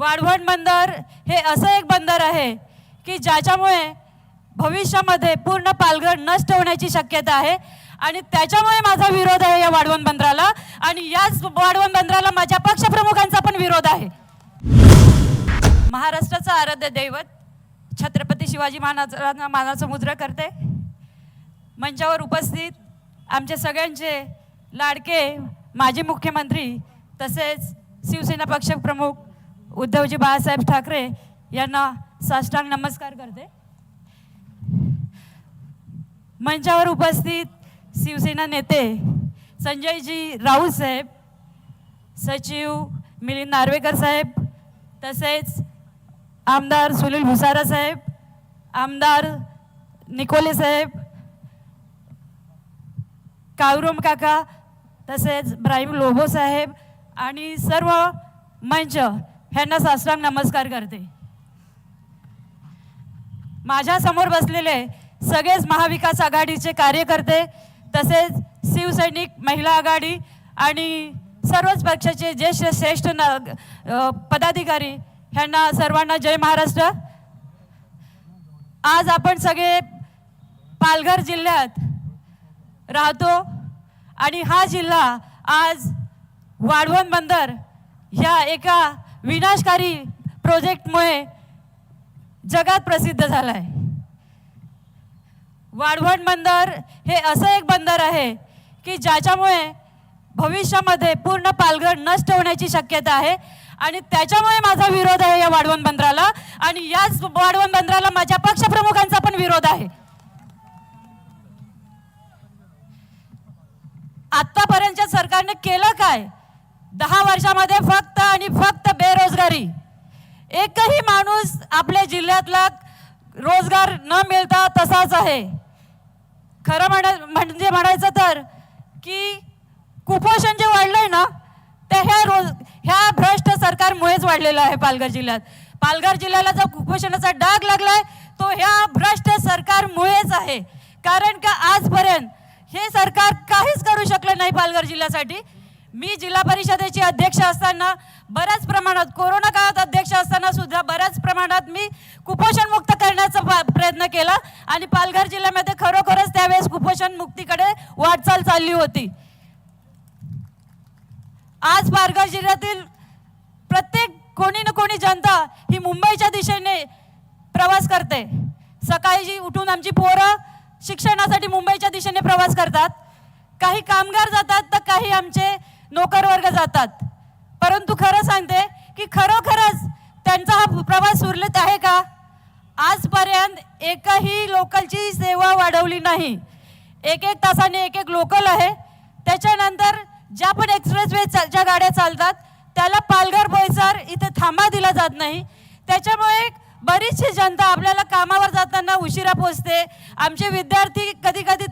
वाढवण बंदर हे असं एक बंदर आहे की ज्याच्यामुळे भविष्यामध्ये पूर्ण पालघर नष्ट होण्याची शक्यता आहे. आणि त्याच्यामुळे माझा विरोध आहे या वाढवण बंदराला. आणि याच वाढवण बंदराला माझ्या पक्षप्रमुखांचा पण विरोध आहे. महाराष्ट्राचं आराध्य दैवत छत्रपती शिवाजी महाराजांना मानाचं मुद्रा करते. मंचावर उपस्थित आमचे सगळ्यांचे लाडके माजी मुख्यमंत्री तसेच शिवसेना पक्षप्रमुख उद्धवजी बाळासाहेब ठाकरे यांना साष्टांग नमस्कार करते. मंचावर उपस्थित शिवसेना नेते संजयजी राऊत साहेब सचिव मिलिंद नार्वेकर साहेब तसेच आमदार सुनील भुसारा साहेब आमदार निकोले साहेब कावरोम काका तसेच ब्राहिम लोबो साहेब आणि सर्व मंच ह्यांना साष्टांग नमस्कार करते. माझ्यासमोर बसलेले सगळेच महाविकास आघाडीचे कार्यकर्ते तसेच शिवसैनिक महिला आघाडी आणि सर्वच पक्षाचे ज्येष्ठ श्रेष्ठ न पदाधिकारी ह्यांना सर्वांना जय महाराष्ट्र. आज आपण सगळे पालघर जिल्ह्यात राहतो आणि हा जिल्हा आज वाढवण बंदर ह्या एका विनाशकारी प्रोजेक्टमुळे जगात प्रसिद्ध झाला आहे वाढवण बंदर हे असं एक बंदर आहे की ज्याच्यामुळे भविष्यामध्ये पूर्ण पालघर नष्ट होण्याची शक्यता आहे आणि त्याच्यामुळे माझा विरोध आहे या वाढवण बंदराला आणि याच वाढवण बंदराला माझ्या पक्षप्रमुखांचा पण विरोध आहे. आतापर्यंतच्या सरकारने केलं काय? दहा वर्षामध्ये फक्त आणि फक्त बेरोजगारी. एकही माणूस आपल्या जिल्ह्यातला रोजगार न मिळता तसाच आहे. खरं म्हण म्हणजे म्हणायचं तर की कुपोषण जे वाढलंय ना ते ह्या रोज ह्या भ्रष्ट सरकारमुळेच वाढलेलं आहे पालघर जिल्ह्यात. पालघर जिल्ह्याला जो कुपोषणाचा डाग लागलाय तो ह्या भ्रष्ट सरकारमुळेच आहे. कारण का आजपर्यंत हे सरकार काहीच करू शकलं नाही पालघर जिल्ह्यासाठी. मी जिल्हा परिषदेची अध्यक्ष असताना बऱ्याच प्रमाणात कोरोना काळात अध्यक्ष असताना सुद्धा बऱ्याच प्रमाणात मी कुपोषण मुक्त करण्याचा प्रयत्न केला आणि पालघर जिल्ह्यामध्ये खरोखरच त्यावेळेस कुपोषण मुक्तीकडे वाटचाल चालली होती. आज पालघर जिल्ह्यातील प्रत्येक कोणी ना कोणी जनता ही मुंबईच्या दिशेने प्रवास करते. सकाळी जी उठून आमची पोरं शिक्षणासाठी मुंबईच्या दिशेने प्रवास करतात. काही कामगार जातात तर काही आमचे नोकर वर्ग जातात. परंतु खरं सांगते की खरोखरच त्यांचा हा प्रवास उरलेत आहे का? आजपर्यंत एकही लोकलची सेवा वाढवली नाही. एक एक तासाने एक एक लोकल आहे. त्याच्यानंतर ज्या पण एक्सप्रेसवे ज्या गाड्या चालतात त्याला पालघर बोईसर इथे थांबा दिला जात नाही. त्याच्यामुळे बरीचशी जनता आपल्याला कामावर जाताना उशिरा पोचते आमचे विद्यार्थी कधी कधी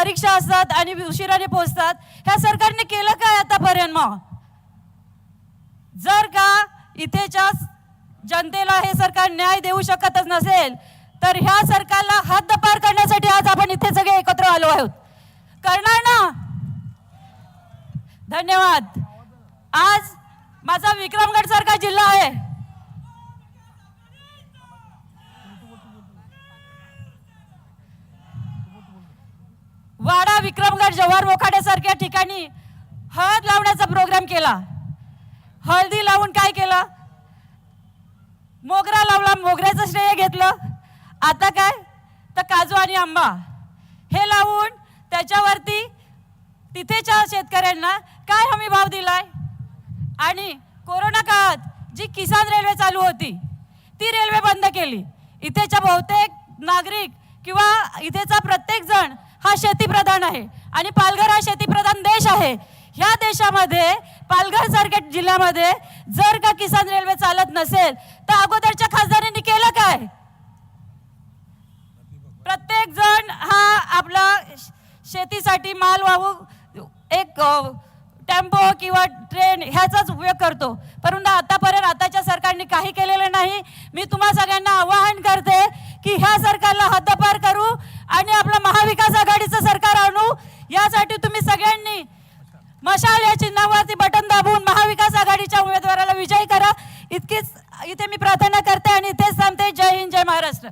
परीक्षा असतात आणि उशिराने पोहोचतात. ह्या सरकारने केलं काय आतापर्यंत मग? जर का इथेच्या जनतेला हे सरकार न्याय देऊ शकतच नसेल तर ह्या सरकारला हद्दपार करण्यासाठी आज आपण इथे सगळे एकत्र आलो आहोत. करणार ना? धन्यवाद. आज माझा विक्रमगड सारखा जिल्हा आहे. विक्रमगड जव्हार मोखाडे सारख्या ठिकाणी हळद लावण्याचा प्रोग्राम केला. हळदी लावून काय केलं? मोगरा लावला मोगऱ्याचं श्रेय घेतलं. आता काय? तर काजू आणि आंबा. हे लावून त्याच्यावरती तिथेच्या शेतकऱ्यांना काय हमी भाव दिलाय? आणि कोरोना काळात जी किसान रेल्वे चालू होती ती रेल्वे बंद केली. इथेच्या बहुतेक नागरिक किंवा इथेचा प्रत्येक हा शेतीप्रधान आहे. आणि पालघर हा शेतीप्रधान देश आहे. ह्या देशामध्ये पालघर सारख्या जिल्ह्यामध्ये जर का किसान रेल्वे चालत नसेल तर अगोदरच्या खासदारांनी केलं काय? प्रत्येक जण हा आपला शेतीसाठी माल वाहू एक टेम्पो किंवा ट्रेन ह्याचाच उपयोग करतो. परंतु आतापर्यंत आताच्या सरकारने काही केलेलं नाही. मी तुम्हा सगळ्यांना आवाहन करते की ह्या सरकारला हद्दपार करू. आणि आपलं महाविकास आघाडीचं सरकार आणू यासाठी तुम्ही सगळ्यांनी मशाल या चिन्हावरती बटन दाबून महाविकास आघाडीच्या उमेदवाराला विजयी करा. इतकीच इथे मी प्रार्थना करते आणि इथेच थांबते. जय हिंद जय महाराष्ट्र.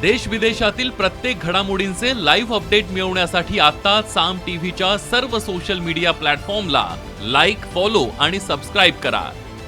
देश विदेशातील प्रत्येक घडामोडींचे लाईव्ह अपडेट मिळवण्यासाठी आता साम टीव्हीच्या सर्व सोशल मीडिया प्लॅटफॉर्मला लाईक फॉलो आणि सबस्क्राईब करा.